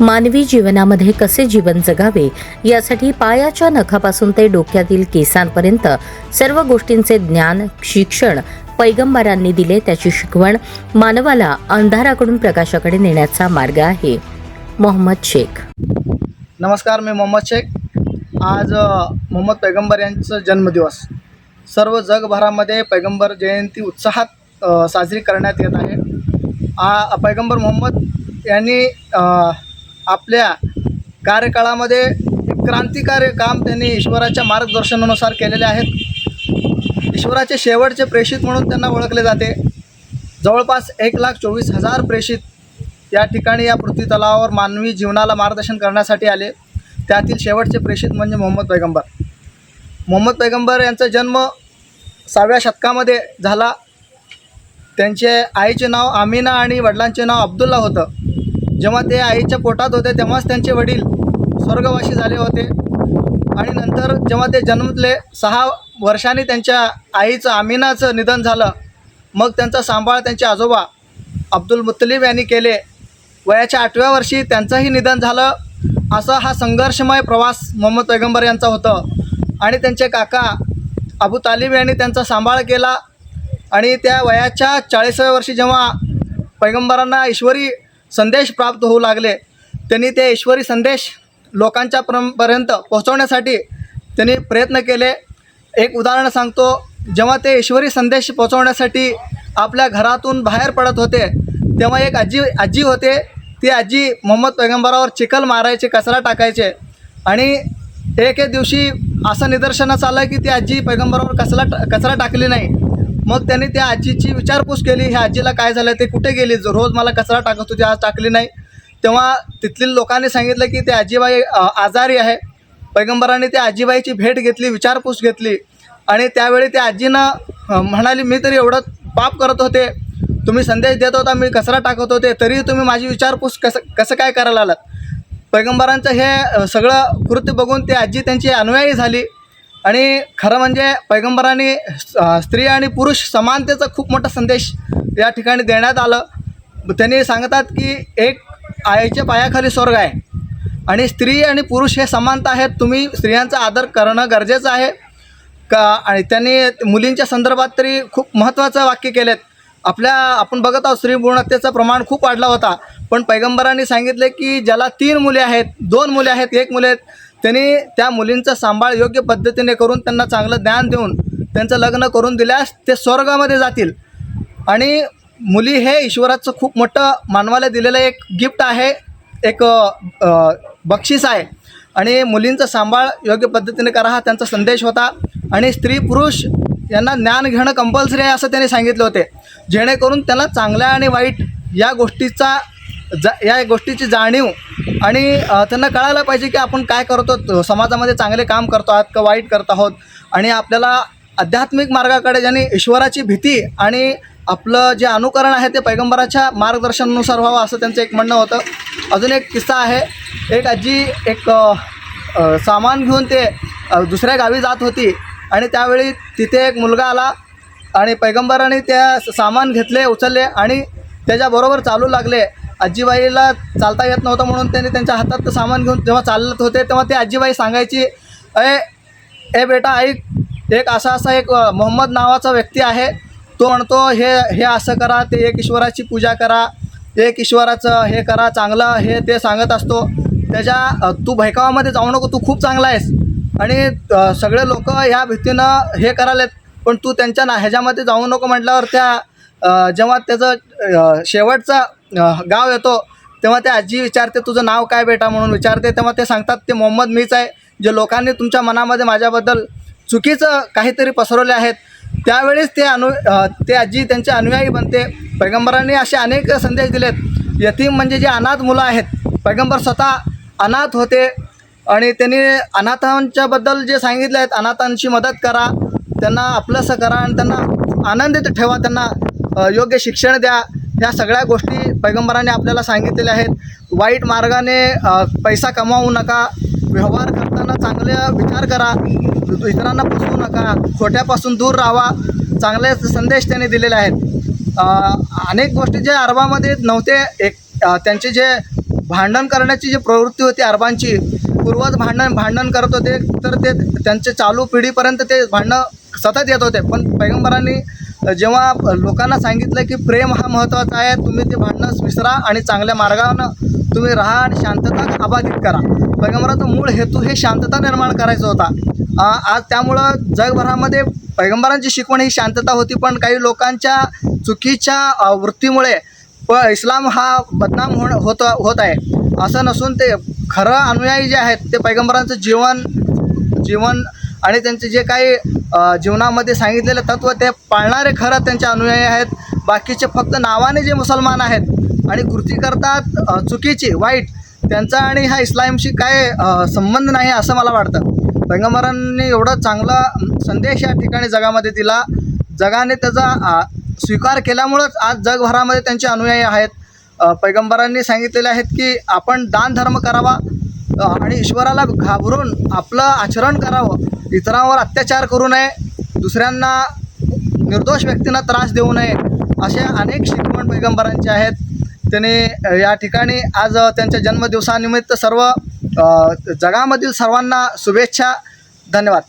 मानवी जीवनामध्ये कसे जीवन जगावे यासाठी पायाच्या नखापासून ते डोक्यातील केसांपर्यंत सर्व गोष्टींचे ज्ञान शिक्षण पैगंबरांनी दिले त्याची शिकवण मानवाला अंधाराकडून प्रकाशाकडे नेण्याचा मार्ग आहे. मोहम्मद शेख. नमस्कार मी मोहम्मद शेख. आज मोहम्मद पैगंबर यांचा जन्मदिवस. सर्व जगभरामध्ये पैगंबर जयंती उत्साहात साजरी करण्यात येत आहे. आ पैगंबर मोहम्मद यांनी आपल्या कार्यकाळामध्ये एक क्रांतिकारी काम त्यांनी ईश्वराच्या मार्गदर्शनानुसार केलेले आहेत. ईश्वराचे शेवटचे प्रेषित म्हणून त्यांना ओळखले जाते. जवळपास एक लाख चोवीस हजार प्रेषित या ठिकाणी या पृथ्वी तलावावर मानवी जीवनाला मार्गदर्शन करण्यासाठी आले. त्यातील शेवटचे प्रेषित म्हणजे मोहम्मद पैगंबर. मोहम्मद पैगंबर यांचा जन्म सहाव्या शतकामध्ये झाला. त्यांचे आईचे नाव आमिना आणि वडिलांचे नाव अब्दुल्ला होतं. जेव्हा ते आईच्या पोटात होते तेव्हाच त्यांचे वडील स्वर्गवासी झाले होते. आणि नंतर जेव्हा ते जन्मले सहा वर्षांनी त्यांच्या आईचं आमिनाचं निधन झालं. मग त्यांचा सांभाळ त्यांचे आजोबा अब्दुल मुत्तलीब यांनी केले. वयाच्या आठव्या वर्षी त्यांचंही निधन झालं. असा हा संघर्षमय प्रवास मोहम्मद पैगंबर यांचा होतं. आणि त्यांचे काका अबू तालिब यांनी त्यांचा सांभाळ केला. आणि त्या वयाच्या चाळीसाव्या वर्षी जेव्हा पैगंबरांना ईश्वरी संदेश प्राप्त होऊ लागले. त्यांनी ते ईश्वरी संदेश लोकांच्या परं पर्यंत पोहोचवण्यासाठी त्यांनी प्रयत्न केले. एक उदाहरण सांगतो. जेव्हा ते ईश्वरी संदेश पोहोचवण्यासाठी आपल्या घरातून बाहेर पडत होते तेव्हा एक आजी आजी होते. ती आजी मोहम्मद पैगंबरावर चिखल मारायचे कचरा टाकायचे. आणि एक एक दिवशी असं निदर्शनास आलं की ती आजी पैगंबरावर कचरा कचरा टाकली नाही. मग त्यांनी त्या आजीची विचारपूस केली ह्या आजीला काय झालं? ते कुठे गेली? जो रोज मला कचरा टाकत होती आज टाकली नाही. तेव्हा तिथल्या लोकांनी सांगितलं की ते आजीबाई आजारी आहे. पैगंबरांनी त्या आजीबाईची भेट घेतली विचारपूस घेतली. आणि त्यावेळी त्या आजीनं म्हणाली मी तरी एवढं पाप करत होते. तुम्ही संदेश देत होता मी कचरा टाकत होते. तरी तुम्ही माझी विचारपूस कसं कसं काय करायला आलात पैगंबरांचं हे सगळं कृत्य बघून ती आजी त्यांची अनुयायी झाली. आणि खरं म्हणजे पैगंबरांनी स्त्री आणि पुरुष समानतेचा खूप मोठा संदेश या ठिकाणी देण्यात आलं. त्यांनी सांगतात की एक आईच्या पायाखाली स्वर्ग आहे आणि स्त्री आणि पुरुष हे समानता आहेत. तुम्ही स्त्रियांचा आदर करणं गरजेचं आहे. का आणि त्यांनी मुलींच्या संदर्भात तरी खूप महत्त्वाचं वाक्य केलेत. आपल्या आपण बघत आहोत स्त्री भ्रूणहत्येचं प्रमाण खूप वाढला होता. पण पैगंबरांनी सांगितले की ज्याला तीन मुले आहेत दोन मुले आहेत एक मुले आहेत त्यांनी त्या मुलींचा सांभाळ योग्य पद्धतीने करून त्यांना चांगलं ज्ञान देऊन त्यांचं लग्न करून दिल्यास ते स्वर्गामध्ये जातील. आणि मुली हे ईश्वराचं खूप मोठं मानवाला दिलेलं एक गिफ्ट आहे एक बक्षीस आहे. आणि मुलींचा सांभाळ योग्य पद्धतीने करा हा त्यांचा संदेश होता. आणि स्त्री पुरुष यांना ज्ञान घेणं कंपल्सरी आहे असं त्यांनी सांगितलं होते. जेणेकरून त्यांना चांगल्या आणि वाईट या गोष्टीचा जा या गोष्टीची जाणीव आणि त्यांना कळायला पाहिजे की आपण काय करतो समाजामध्ये चांगले काम करतो आहात का वाईट करत आहोत. आणि आपल्याला आध्यात्मिक मार्गाकडे ज्याने ईश्वराची भीती आणि आपलं जे अनुकरण आहे ते पैगंबराच्या मार्गदर्शनानुसार व्हावं असं त्यांचं एक म्हणणं होतं. अजून एक किस्सा आहे. एक आजी एक सामान घेऊन ते दुसऱ्या गावी जात होती. आणि त्यावेळी तिथे एक मुलगा आला आणि पैगंबराने त्या सामान घेतले उचलले आणि त्याच्याबरोबर चालू लागले. आजीबाईला चालता येत नव्हतं म्हणून त्यांनी त्यांच्या हातात सामान घेऊन जेव्हा चालत होते तेव्हा ते आजीबाई सांगायची अय ए बेटा ऐक एक असा असा एक मोहम्मद नावाचा व्यक्ती आहे. तो म्हणतो हे हे असं करा ते एक ईश्वराची पूजा करा एक ईश्वराचं हे करा चांगलं हे ते सांगत असतो. त्याच्या तू भैकावामध्ये जाऊ नको तू खूप चांगला आहेस. आणि सगळे लोक ह्या भीतीनं हे करायलेत पण तू त्यांच्या ना ह्याच्यामध्ये जाऊ नको म्हटल्यावर त्या जेव्हा त्याचं शेवटचा गाव येतो तेव्हा ते आजी विचारते तुझं नाव काय बेटा? म्हणून विचारते तेव्हा ते सांगतात ते मोहम्मद मीच आहे जे लोकांनी तुमच्या मनामध्ये माझ्याबद्दल चुकीचं काहीतरी पसरवले आहेत. त्यावेळेस ते अनु ते आजी त्यांचे अनुयायी बनते. पैगंबरांनी असे अनेक संदेश दिलेत. यतीम म्हणजे जे अनाथ मुलं आहेत. पैगंबर स्वतः अनाथ होते आणि त्यांनी अनाथांच्याबद्दल जे सांगितले आहेत अनाथांची मदत करा त्यांना आपलंसं करा आणि त्यांना आनंदित ठेवा त्यांना योग्य शिक्षण द्या. ह्या सगळ्या गोष्टी पैगंबराने आपल्याला सांगितलेल्या आहेत. वाईट मार्गाने पैसा कमावू नका. व्यवहार करताना चांगल्या विचार करा. इतरांना फसवू नका. खोट्यापासून दूर राहा. चांगले संदेश त्यांनी दिलेले आहेत. अनेक गोष्टी जे अरबामध्ये नव्हते एक त्यांचे जे भांडण करण्याची जी प्रवृत्ती होती अरबांची पूर्वज भांडण भांडण करत होते तर ते त्यांचे चालू पिढीपर्यंत ते भांडणं सतत येत होते. पण पैगंबरांनी जेव्हा लोकांना सांगितलं की प्रेम हा महत्त्वाचा आहे तुम्ही ते भांडणं विसरा आणि चांगल्या मार्गानं तुम्ही राहा आणि शांतता अबाधित करा. पैगंबराचा मूळ हेतू हे शांतता निर्माण करायचा होता. आज त्यामुळं जगभरामध्ये पैगंबरांची शिकवण ही शांतता होती पण काही लोकांच्या चुकीच्या वृत्तीमुळे प इस्लाम हा बदनाम होण होत होत आहे. असं नसून ते खरं अनुयायी जे आहेत ते पैगंबरांचं जीवन जीवन आणि त्यांचे जे काही जीवनामध्ये सांगितलेलं तत्त्व ते पाळणारे खरं त्यांचे अनुयायी आहेत. बाकीचे फक्त नावाने जे मुसलमान आहेत आणि कृती करतात चुकीची वाईट त्यांचा आणि ह्या इस्लामशी काय संबंध नाही असं मला वाटतं. पैगंबरांनी एवढा चांगला संदेश या ठिकाणी जगामध्ये दिला. जगाने त्याचा स्वीकार केल्यामुळंच आज जगभरामध्ये त्यांचे अनुयायी आहेत. पैगंबरांनी सांगितलेले आहेत की आपण दान धर्म करावा आणि ईश्वराला घाबरून आपलं आचरण करावं. इतरांवर अत्याचार करू नये. दुसऱ्यांना निर्दोष व्यक्तींना त्रास देऊ नये असे अनेक शिकवण पैगंबरांचे आहेत. त्यांनी या ठिकाणी आज त्यांच्या जन्मदिवसानिमित्त सर्व जगामधील सर्वांना शुभेच्छा. धन्यवाद.